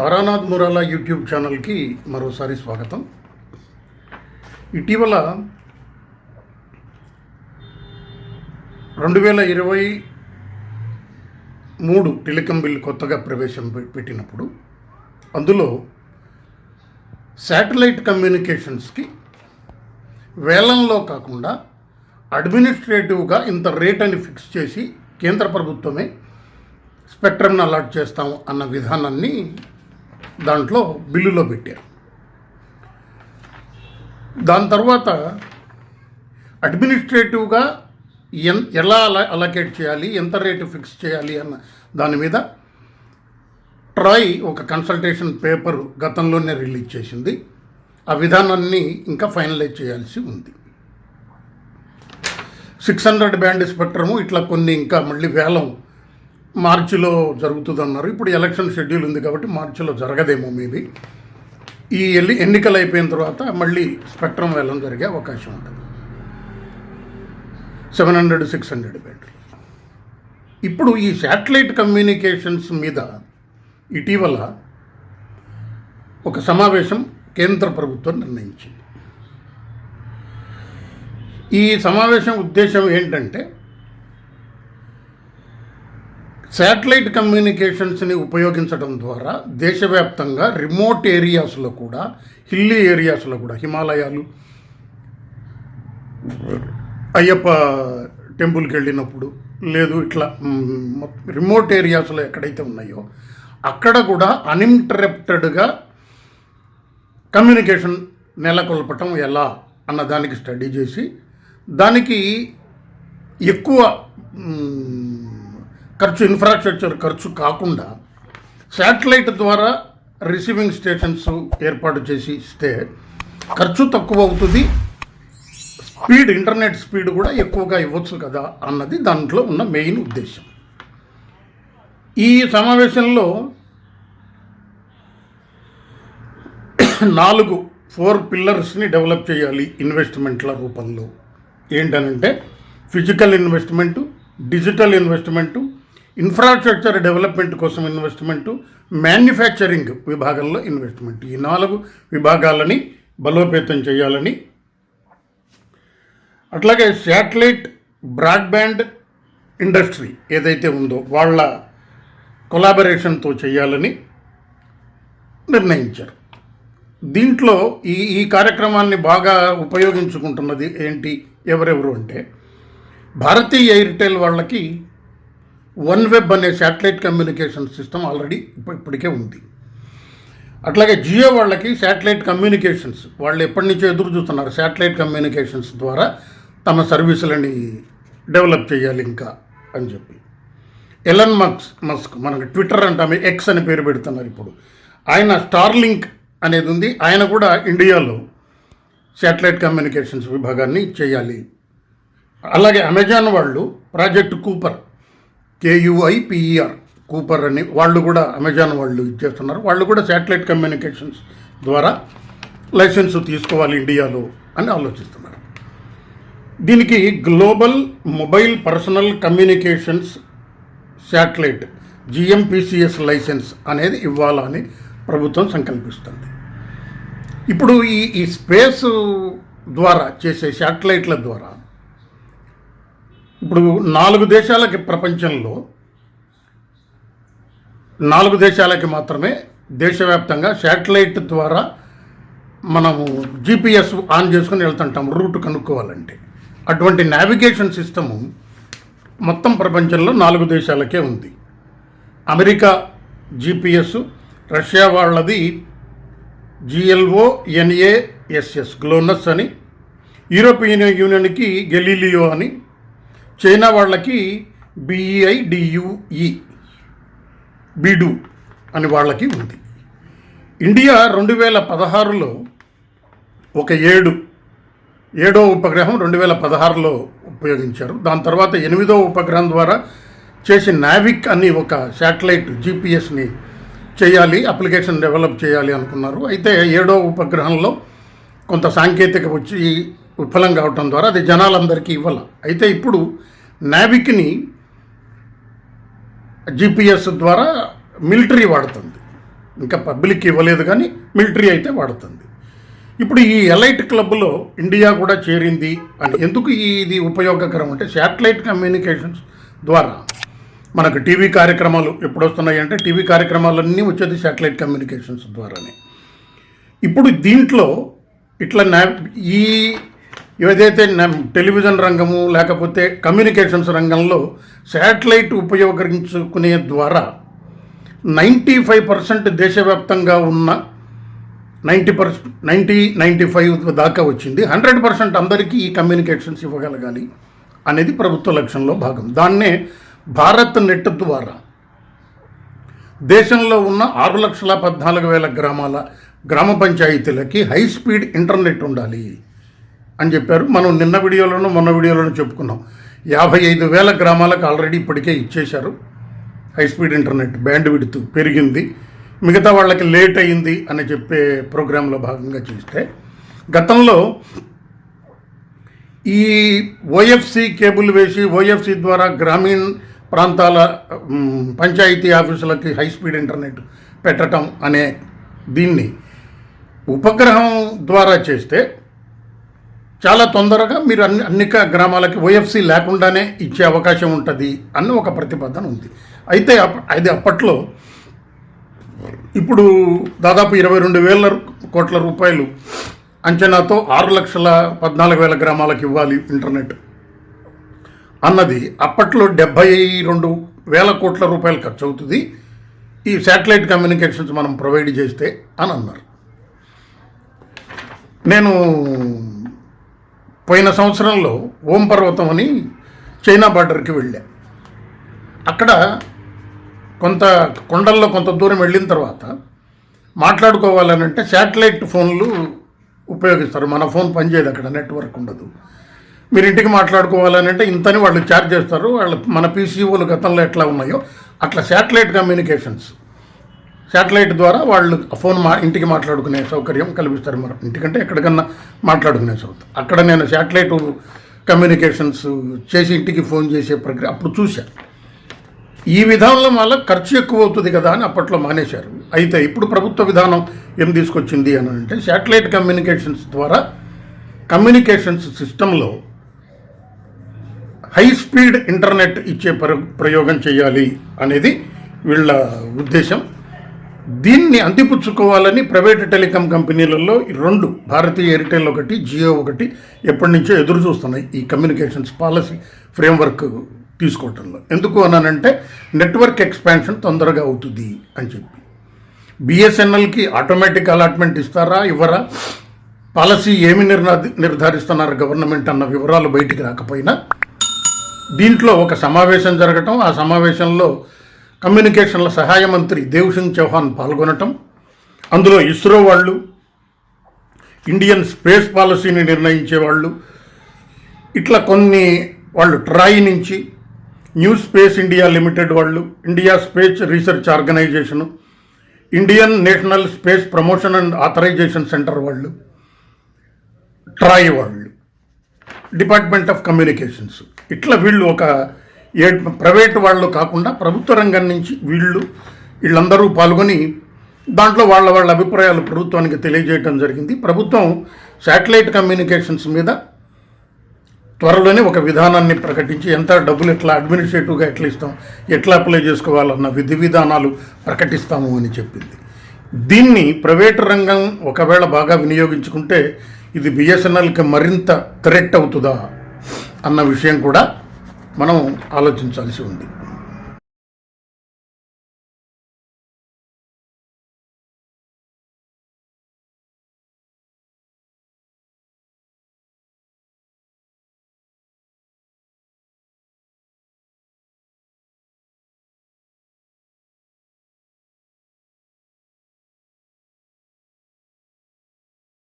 Taranath మురాలా YouTube ఛానల్కి మరోసారి స్వాగతం. ఇటీవల రెండు వేల ఇరవై మూడు టెలికం బిల్ కొత్తగా ప్రవేశం పె- పెట్టినప్పుడు అందులో శాటిలైట్ కమ్యూనికేషన్స్కి వేలంలో కాకుండా అడ్మినిస్ట్రేటివ్గా ఇంత రేట్ అని ఫిక్స్ చేసి కేంద్ర ప్రభుత్వమే స్పెక్ట్రమ్ని అలాట్ చేస్తాం అన్న విధానాన్ని దాంట్లో బిల్లులో పెట్టారు. దాని తర్వాత అడ్మినిస్ట్రేటివ్గా ఎన్ ఎలా అలా అలకేట్ చేయాలి ఎంత రేటు ఫిక్స్ చేయాలి అన్న దాని మీద ట్రాయ్ ఒక కన్సల్టేషన్ పేపర్ గతంలోనే రిలీజ్ చేసింది. ఆ విధానాన్ని ఇంకా ఫైనలైజ్ చేయాల్సి ఉంది. సిక్స్ హండ్రెడ్ బ్యాండ్ స్పెక్ట్రము ఇట్లా కొన్ని ఇంకా మళ్ళీ వేలం మార్చిలో జరుగుతుంది అన్నారు ఇప్పుడు ఎలక్షన్ షెడ్యూల్ ఉంది కాబట్టి మార్చిలో జరగదేమో మేబీ. ఈ ఎల్లి ఎన్నికలు అయిపోయిన తర్వాత మళ్ళీ స్పెక్ట్రమ్ వెళ్ళం జరిగే అవకాశం ఉంటుంది. Seven hundred six hundred battery ఇప్పుడు ఈ శాటిలైట్ కమ్యూనికేషన్స్ మీద ఇటీవల ఒక సమావేశం కేంద్ర ప్రభుత్వం నిర్ణయించింది. ఈ సమావేశం ఉద్దేశం ఏంటంటే శాటిలైట్ కమ్యూనికేషన్స్ని ఉపయోగించడం ద్వారా దేశవ్యాప్తంగా రిమోట్ ఏరియాస్లో కూడా హిల్లీ ఏరియాస్లో కూడా హిమాలయాలు అయ్యప్ప టెంపుల్కి వెళ్ళినప్పుడు లేదు ఇట్లా రిమోట్ ఏరియాస్లో ఎక్కడైతే ఉన్నాయో అక్కడ కూడా అన్ఇంటరప్టెడ్గా కమ్యూనికేషన్ నెలకొల్పటం ఎలా అన్న దానికి స్టడీ చేసి దానికి ఎక్కువ ఖర్చు ఇన్ఫ్రాస్ట్రక్చర్ ఖర్చు కాకుండా శాటిలైట్ ద్వారా రిసీవింగ్ స్టేషన్స్ ఏర్పాటు చేసి ఇస్తే ఖర్చు తక్కువ అవుతుంది స్పీడ్ ఇంటర్నెట్ స్పీడ్ కూడా ఎక్కువగా ఇవ్వచ్చు కదా అన్నది దాంట్లో ఉన్న మెయిన్ ఉద్దేశం. ఈ సమావేశంలో నాలుగు ఫోర్ పిల్లర్స్ని డెవలప్ చేయాలి ఇన్వెస్ట్మెంట్ల రూపంలో. ఏంటనంటే physical investment digital investment infrastructure development కోసం ఇన్వెస్ట్మెంటు మ్యానుఫ్యాక్చరింగ్ విభాగంలో ఇన్వెస్ట్మెంట్ ఈ నాలుగు విభాగాలని బలోపేతం చేయాలని. అట్లాగే శాటిలైట్ బ్రాడ్బ్యాండ్ ఇండస్ట్రీ ఏదైతే ఉందో వాళ్ళ కొలాబరేషన్తో చేయాలని నిర్ణయించారు. దీంట్లో ఈ ఈ కార్యక్రమాన్ని బాగా ఉపయోగించుకుంటున్నది ఏంటి ఎవరెవరు అంటే భారతీయ ఎయిర్టెల్ వాళ్ళకి వన్ వెబ్ అనే శాటిలైట్ కమ్యూనికేషన్ సిస్టమ్ ఆల్రెడీ ఇప్పుడు ఇప్పటికే ఉంది. అట్లాగే జియో వాళ్ళకి శాటిలైట్ కమ్యూనికేషన్స్ వాళ్ళు ఎప్పటి నుంచో ఎదురు చూస్తున్నారు శాటిలైట్ కమ్యూనికేషన్స్ ద్వారా తమ సర్వీసులని డెవలప్ చేయాలి ఇంకా అని చెప్పి. ఎలన్ మక్స్ మస్క్ మనకు ట్విట్టర్ అంటామే ఎక్స్ అని పేరు పెడుతున్నారు ఇప్పుడు. ఆయన స్టార్లింక్ అనేది ఉంది. ఆయన కూడా ఇండియాలో శాటిలైట్ కమ్యూనికేషన్స్ విభాగాన్ని చేయాలి. అలాగే అమెజాన్ వాళ్ళు ప్రాజెక్ట్ కూపర్ కేయుఐపిఈఆర్ కూపర్ అని. వాళ్ళు కూడా అమెజాన్ వాళ్ళు ఇచ్చేస్తున్నారు వాళ్ళు కూడా శాటిలైట్ కమ్యూనికేషన్స్ ద్వారా లైసెన్స్ తీసుకోవాలి ఇండియాలో అని ఆలోచిస్తున్నారు. దీనికి global mobile personal communications satellite GMPCS license అనేది ఇవ్వాలని ప్రభుత్వం సంకల్పిస్తుంది. ఇప్పుడు ఈ ఈ స్పేస్ ద్వారా చేసే శాటిలైట్ల ద్వారా ఇప్పుడు నాలుగు దేశాలకి ప్రపంచంలో నాలుగు దేశాలకి మాత్రమే దేశవ్యాప్తంగా శాటిలైట్ ద్వారా మనము జీపీఎస్ ఆన్ చేసుకుని వెళ్తుంటాం రూట్ కనుక్కోవాలంటే. అటువంటి నావిగేషన్ సిస్టము మొత్తం ప్రపంచంలో నాలుగు దేశాలకే ఉంది. అమెరికా జీపీఎస్ రష్యా వాళ్ళది జిఎల్ఓ ఎన్ఏఎస్ఎస్ గ్లోనస్ అని. యూరోపియన్ యూనియన్కి గెలీలియో అని. చైనా వాళ్ళకి బిఈఐడియుఈ బీడు అని వాళ్ళకి ఉంది. ఇండియా రెండు వేల పదహారులో ఒక ఏడు ఏడో ఉపగ్రహం రెండు వేల పదహారులో ఉపయోగించారు. దాని తర్వాత ఎనిమిదో ఉపగ్రహం ద్వారా చేసి నావిక్ అని ఒక శాటిలైట్ జీపీఎస్ని చేయాలి అప్లికేషన్ డెవలప్ చేయాలి అనుకున్నారు. అయితే ఏడో ఉపగ్రహంలో కొంత సాంకేతిక వచ్చి విఫలం కావటం ద్వారా అది జనాలందరికీ ఇవ్వాల. అయితే ఇప్పుడు నావిక్ని జిపిఎస్ ద్వారా మిలిటరీ వాడుతుంది. ఇంకా పబ్లిక్ ఇవ్వలేదు కానీ మిలిటరీ అయితే వాడుతుంది. ఇప్పుడు ఈ ఎలైట్ క్లబ్లో ఇండియా కూడా చేరింది అని ఎందుకు ఇది ఉపయోగకరం అంటే శాటిలైట్ కమ్యూనికేషన్స్ ద్వారా మనకు టీవీ కార్యక్రమాలు ఎప్పుడొస్తున్నాయి అంటే టీవీ కార్యక్రమాలన్నీ వచ్చేది శాటిలైట్ కమ్యూనికేషన్స్ ద్వారానే. ఇప్పుడు దీంట్లో ఇట్లా నా ఈ ఏదైతే టెలివిజన్ రంగము లేకపోతే కమ్యూనికేషన్స్ రంగంలో శాటిలైట్ ఉపయోగించుకునే ద్వారా నైంటీ ఫైవ్ పర్సెంట్ దేశవ్యాప్తంగా ఉన్న ninety percent ninety ninety five దాకా వచ్చింది. హండ్రెడ్ పర్సెంట్ అందరికీ ఈ కమ్యూనికేషన్స్ ఇవ్వగలగాలి అనేది ప్రభుత్వ లక్ష్యంలో భాగం. దాన్నే భారత్ నెట్ ద్వారా దేశంలో ఉన్న ఆరు లక్షల పద్నాలుగు వేల గ్రామాల గ్రామ పంచాయతీలకి హై స్పీడ్ ఇంటర్నెట్ ఉండాలి. అని చెప్పారు. మనం నిన్న వీడియోలోనూ మొన్న వీడియోలోనూ చెప్పుకున్నాం. యాభై ఐదు వేల గ్రామాలకు ఆల్రెడీ ఇప్పటికే ఇచ్చేశారు. హై స్పీడ్ ఇంటర్నెట్ బ్యాండ్ విడుతు పెరిగింది. మిగతా వాళ్ళకి లేట్ అయింది అని చెప్పే ప్రోగ్రాంలో భాగంగా చేస్తే గతంలో ఈ ఓఎఫ్సి కేబుల్ వేసి ఓఎఫ్సి ద్వారా గ్రామీణ ప్రాంతాల పంచాయతీ ఆఫీసులకి హై స్పీడ్ ఇంటర్నెట్ పెట్టడం అనే దీన్ని ఉపగ్రహం ద్వారా చేస్తే చాలా తొందరగా మీరు అన్ని అన్ని గ్రామాలకి ఓఎఫ్సి లేకుండానే ఇచ్చే అవకాశం ఉంటుంది అన్న ఒక ప్రతిపాదన ఉంది. అయితే అది అప్పట్లో ఇప్పుడు దాదాపు ఇరవై రెండు వేల కోట్ల రూపాయలు అంచనాతో ఆరు లక్షల పద్నాలుగు వేల గ్రామాలకు ఇవ్వాలి ఇంటర్నెట్. అన్నది అప్పట్లో డెబ్బై రెండు వేల కోట్ల రూపాయలు ఖర్చు అవుతుంది. ఈ శాటిలైట్ కమ్యూనికేషన్స్ మనం ప్రొవైడ్ చేస్తే అని అన్నారు. నేను పోయిన సంవత్సరంలో ఓం పర్వతం అని చైనా బార్డర్కి వెళ్ళా. అక్కడ కొంత కొండల్లో కొంత దూరం వెళ్ళిన తర్వాత మాట్లాడుకోవాలనంటే శాటిలైట్ ఫోన్లు ఉపయోగిస్తారు. మన ఫోన్ పనిచేయదు అక్కడ నెట్వర్క్ ఉండదు. మీరు ఇంటికి మాట్లాడుకోవాలనంటే ఇంతని వాళ్ళు ఛార్జ్ చేస్తారు. వాళ్ళ మన పీసీఓలు గతంలో ఎట్లా ఉన్నాయో అట్లా శాటిలైట్ కమ్యూనికేషన్స్. శాటిలైట్ ద్వారా వాళ్ళు ఫోన్ మా ఇంటికి మాట్లాడుకునే సౌకర్యం కల్పిస్తారు మరి. ఇంటికంటే ఎక్కడికన్నా మాట్లాడుకునే సౌకర్యం. అక్కడ నేను శాటిలైట్ కమ్యూనికేషన్స్ చేసి ఇంటికి ఫోన్ చేసే ప్రక్రియ అప్పుడు చూశాను ఈ విధానంలో వల్ల ఖర్చు ఎక్కువ అవుతుంది కదా అని అప్పట్లో మానేశారు. అయితే ఇప్పుడు ప్రభుత్వ విధానం ఏం తీసుకొచ్చింది అని అంటే శాటిలైట్ కమ్యూనికేషన్స్ ద్వారా కమ్యూనికేషన్స్ సిస్టంలో హై స్పీడ్ ఇంటర్నెట్ ఇచ్చే ప్ర ప్రయోగం చేయాలి అనేది వీళ్ళ ఉద్దేశం. దీన్ని అందిపుచ్చుకోవాలని ప్రైవేట్ టెలికాం కంపెనీలలో రెండు భారతీయ ఎయిర్టెల్ ఒకటి జియో ఒకటి ఎప్పటి నుంచో ఎదురు చూస్తున్నాయి ఈ కమ్యూనికేషన్స్ పాలసీ ఫ్రేమ్వర్క్ తీసుకోవటంలో. ఎందుకు అన్నానంటే నెట్వర్క్ ఎక్స్పాన్షన్ తొందరగా అవుతుంది అని చెప్పి. బిఎస్ఎన్ఎల్కి ఆటోమేటిక్ అలాట్మెంట్ ఇస్తారా ఇవ్వరా? పాలసీ ఏమి నిర్ణా నిర్ధారిస్తున్నారు గవర్నమెంట్ అన్న వివరాలు బయటికి రాకపోయినా దీంట్లో ఒక సమావేశం జరగటం ఆ సమావేశంలో కమ్యూనికేషన్ల సహాయ మంత్రి దేవ్సింగ్ చౌహాన్ పాల్గొనటం అందులో ఇస్రో వాళ్ళు ఇండియన్ స్పేస్ పాలసీని నిర్ణయించే వాళ్ళు ఇట్లా కొన్ని వాళ్ళు ట్రాయ్ నుంచి న్యూ స్పేస్ ఇండియా లిమిటెడ్ వాళ్ళు India space research organisation Indian national space promotion and authorisation centre వాళ్ళు ట్రాయ్ వాళ్ళు. Department of communications. ఇట్లా వీళ్ళు ఒక ఏ ప్రైవేట్ వాళ్ళు కాకుండా ప్రభుత్వ రంగం నుంచి వీళ్ళు వీళ్ళందరూ పాల్గొని దాంట్లో వాళ్ళ వాళ్ళ అభిప్రాయాలు ప్రభుత్వానికి తెలియజేయడం జరిగింది. ప్రభుత్వం శాటిలైట్ కమ్యూనికేషన్స్ మీద త్వరలోనే ఒక విధానాన్ని ప్రకటించి ఎంత డబ్బులు ఎట్లా అడ్మినిస్ట్రేటివ్గా ఎట్లా ఇస్తాం ఎట్లా అప్లై చేసుకోవాలన్న విధి విధానాలు ప్రకటిస్తాము అని చెప్పింది. దీన్ని ప్రైవేటు రంగం ఒకవేళ బాగా వినియోగించుకుంటే ఇది బిఎస్ఎన్ఎల్కి మరింత థ్రెట్ అవుతుందా అన్న విషయం కూడా మనం ఆలోచించాల్సి ఉంది.